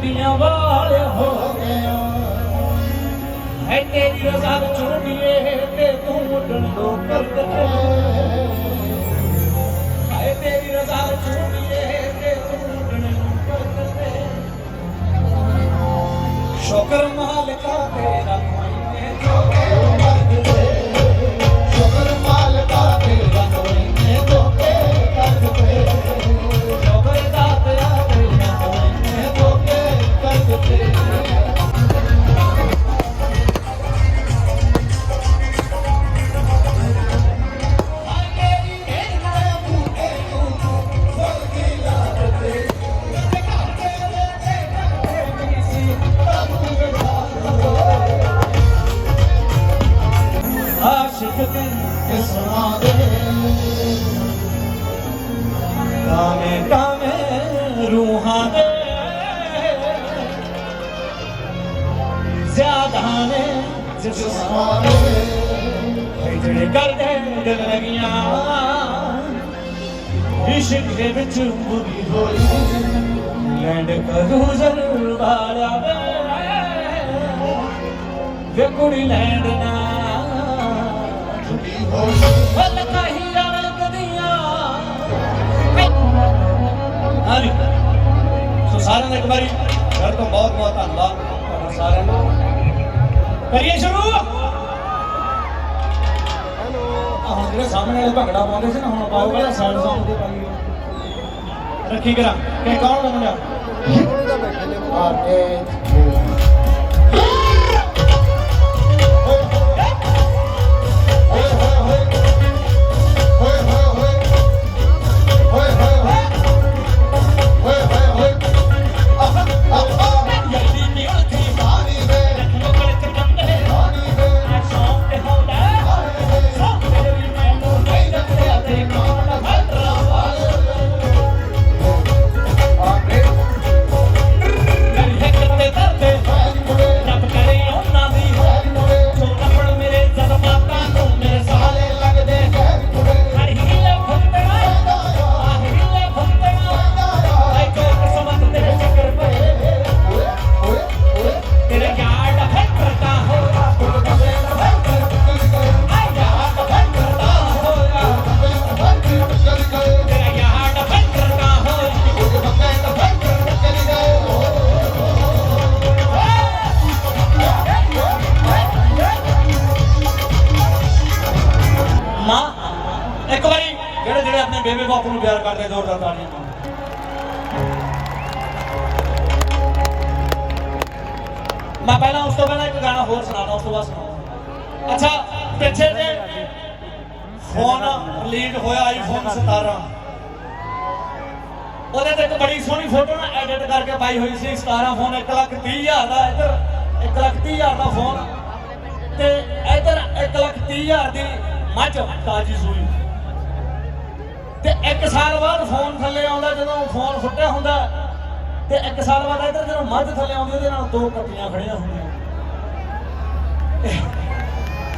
ਗੱਡੀਆਂ ਵਾਲੇ ਹੋ ਗਿਆ। ਹੈ ਤੇਰੀ ਰਜ਼ਾ ਚੁੰਡੀਏ ਤੇ ਤੂੰ ਉੱਡਣ ਤੋਂ ਕਰਦ ਹੈ। ਤੇਰੀ ਰਜ਼ਾ ਚੁੰਡੀਏ ਤੇ ਤੂੰ ਉੱਡਣ ਤੋਂ ਕਰਦ ਸ਼ੁਕਰ ਮਾਲਕਾ ਤੇਰਾ ਜਿਸਮਾਂ ਜਿਹੜੇ ਕਰਦੇ ਦਿਲ ਲਗੀਆਂ ਇਸ਼ਕ ਦੇ ਵਿੱਚ ਬੁਰੀ ਹੋਈ। ਲੈਂਡ ਕਰੂ ਜ਼ਰੂਰ ਵਾਲਿਆ ਵੇ ਵੇ ਕੁੜੀ ਲੈਂਡ ਨਾ। ਛੁੱਟੀ ਹੋਈ ਵੱਲ ਕਹੀ ਰਣ ਹਾਂਜੀ। ਸੋ ਸਾਰਿਆਂ ਦਾ ਇੱਕ ਵਾਰੀ ਫਿਰ ਤੋਂ ਬਹੁਤ ਬਹੁਤ ਧੰਨਵਾਦ ਸਾਰਿਆਂ ਨੂੰ। ਕਰੀਏ ਸ਼ੁਰੂ। ਹੈਲੋ। ਹੁਣ ਜਿਹੜੇ ਸਾਹਮਣੇ ਵਾਲੇ ਭੰਗੜਾ ਪਾਉਂਦੇ ਸੀ ਨਾ ਹੁਣ ਪਾਓ ਪਹਿਲਾਂ ਸਾਈਡ ਸੌਂਗ ਤੇ ਪਾਈਏ। ਰੱਖੀ ਕਰਾਂ। ਕਿ ਕੌਣ ਦਾ ਮੁੰਡਾ ਆ ਕੇ ਮੈਂ ਪਹਿਲਾਂ ਉਸ ਤੋਂ ਪਹਿਲਾਂ ਇੱਕ ਗਾਣਾ ਹੋਰ ਸੁਣਾਉਣਾ ਉਸ ਤੋਂ ਬਾਅਦ ਸੁਣਾਉਂਗਾ ਅੱਛਾ, ਪਿੱਛੇ ਜੇ ਫੋਨ ਰਿਲੀਜ਼ ਹੋਇਆ ਆਈਫੋਨ 17 ਉਹਦੇ ਤੇ ਇੱਕ ਬੜੀ ਸੋਹਣੀ ਫੋਟੋ ਨਾ ਐਡਿਟ ਕਰਕੇ ਪਾਈ ਹੋਈ ਸੀ 17 ਫੋਨ 1 ਲੱਖ 30 ਹਜ਼ਾਰ ਦਾ ਇੱਧਰ 1 ਲੱਖ 30 ਹਜ਼ਾਰ ਦਾ ਫੋਨ। ਤੇ ਇੱਧਰ 1 ਲੱਖ 30 ਹਜ਼ਾਰ ਦੀ ਮੱਝ, ਤਾਜੀ ਸੂਈ। ਤੇ 1 ਸਾਲ ਬਾਅਦ ਫੋਨ ਥੱਲੇ ਆਉਂਦਾ ਜਦੋਂ ਫੋਨ ਫੁੱਟਿਆ ਹੁੰਦਾ, ਤੇ 1 ਸਾਲ ਬਾਅਦ ਇੱਧਰ ਜਦੋਂ ਮੱਝ ਥੱਲੇ ਆਉਂਦੀ, ਉਹਦੇ ਨਾਲ ਦੋ ਕੱਟੀਆਂ ਖੜੀਆਂ ਹੁੰਦੀਆਂ।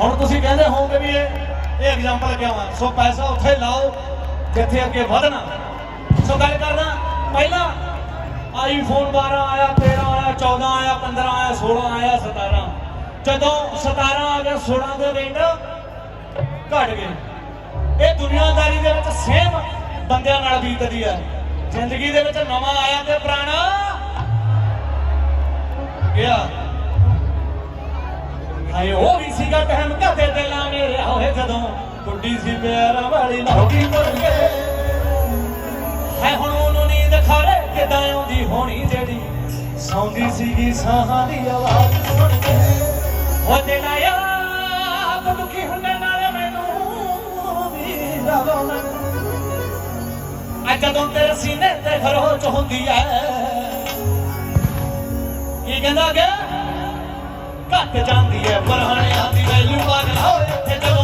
ਹੁਣ ਤੁਸੀਂ ਕਹਿੰਦੇ ਹੋਵੋਗੇ ਵੀ ਇਹ ਇਹ ਐਗਜ਼ਾਮਪਲ ਕਿਉਂ ਆ ਸੋ ਪੈਸਾ ਉੱਥੇ ਲਾਓ, ਜਿੱਥੇ ਅੱਗੇ ਵਧਣਾ। ਸੋ ਗੱਲ ਕਰਦਾ, ਪਹਿਲਾਂ ਆਈਫੋਨ 12 ਆਇਆ 13 ਆਇਆ 14 ਆਇਆ 15 ਆਇਆ 16 ਆਇਆ 17 ਜਦੋਂ 17 ਆ ਗਿਆ 16 ਦੇ ਰੇਟ ਘਟ ਗਏ। ਇਹ ਦੁਨੀਆਦਾਰੀ ਦੇ ਵਿੱਚ ਸੇਮ ਬੰਦਿਆਂ ਨਾਲ ਬੀਤਦੀ ਹੈ। ਜ਼ਿੰਦਗੀ ਦੇ ਵਿੱਚ ਨਵਾਂ ਆਇਆ ਤੇ ਪੁਰਾਣਾ ਗਿਆ। ਹਾਏ, ਉਹ ਵੀ ਸੀਗਾ ਟਾਈਮ ਕਦੇ ਦਿਲਾਂ ਮੇਰੇ ਹੋਏ ਜਦੋਂ ਗੁੱਡੀ ਸੀ ਪਿਆਰਾਂ ਵਾਲੀ ਨੌਕੀ ਮੁੜ ਕੇ ਹੈ ਹੁਣ ਉਹਨੂੰ ਨੀਂਦ ਖਾਰੇ ਕਿਦਾਂ ਆਉਂਦੀ ਹੋਣੀ ਜਿਹੜੀ ਸੌਂਦੀ ਸੀਗੀ ਸਾਹਾਂ ਦੀ ਆਵਾਜ਼ ਸੁਣ ਕੇ। ਉਹ ਦਿਨ ਆਇਆ ਵੀ ਜਦੋਂ ਤੇਰੇ ਸੀਨੇ ਤੇ ਖਰੋਚ ਹੁੰਦੀ ਐ, ਕੀ ਕਹਿੰਦਾ ਅੱਗੇ? ਘੱਟ ਜਾਂਦੀ ਐ ਪਰਹਾਣਿਆਂ ਦੀ ਵੈਲਿਊ ਪਾਗਲ ਹੋਏ ਤੇ ਜਦੋਂ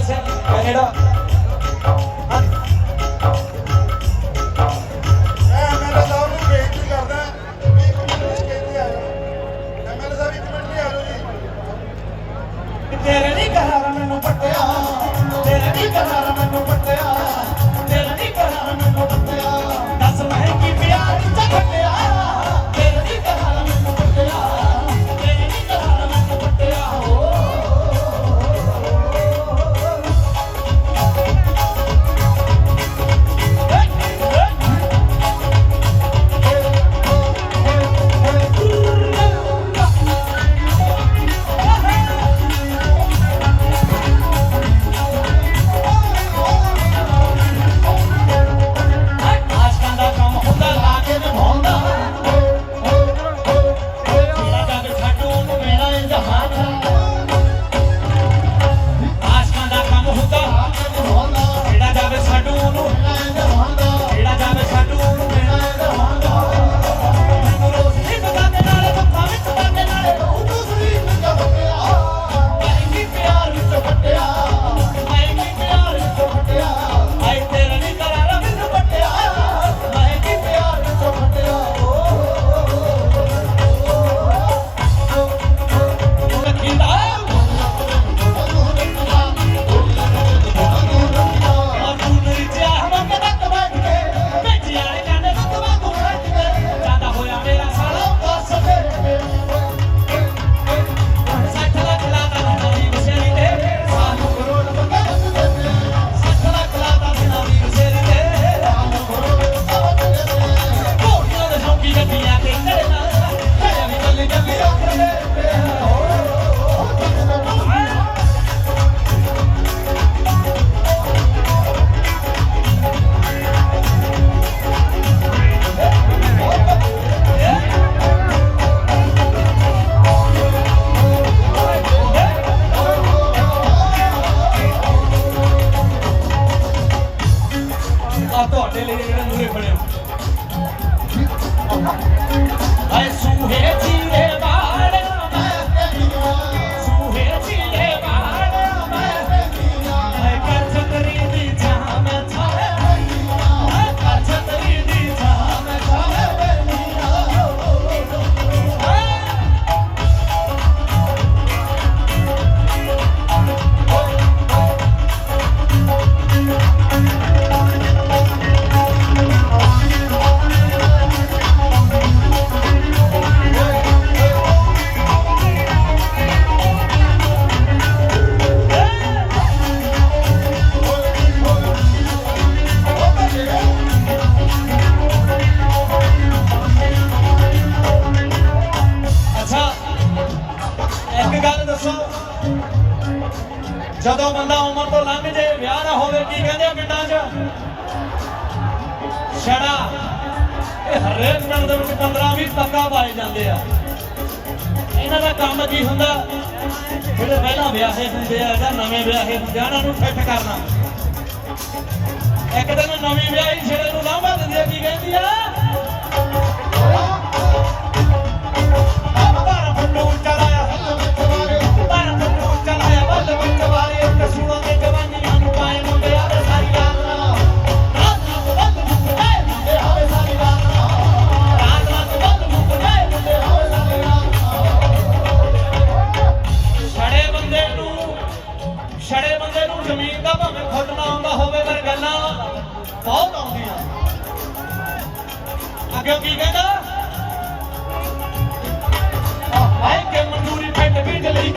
ਸਿੰਘ ਕੈਨੇਡਾ ਹਾਂਜੀ ਪਹਿਲਾਂ ਵਿਆਹੇ ਹੁੰਦੇ ਆ ਜਾਂ ਨਵੇਂ ਵਿਆਹੇ ਹੁੰਦੇ ਆ ਉਹਨਾਂ ਨੂੰ ਫਿੱਟ ਕਰਨਾ ਇੱਕ ਦਿਨ ਨਵੀਂ ਵਿਆਹੀ ਛੇੜੇ ਨੂੰ ਲਾਂਭਾ ਦਿੰਦੀ ਆ ਕੀ ਕਹਿੰਦੀ ਆ ਬਾਰਾਂ ਫੁੱਟ ਉੱਚਾ ਜ਼ਮੀਨ ਦਾ ਭਾਵੇਂ ਖੁੱਦ ਨਾ ਆਉਂਦਾ ਹੋਵੇ, ਪਰ ਗੱਲਾਂ ਬਹੁਤ ਆਉਂਦੀਆਂ। ਅੱਗੇ ਕੀ ਕਹਿੰਦਾ? ਹਾਏ ਕਿ ਮਨਜ਼ੂਰੀ ਪਿੰਡ ਪਿੰਡ ਕਰਾਈ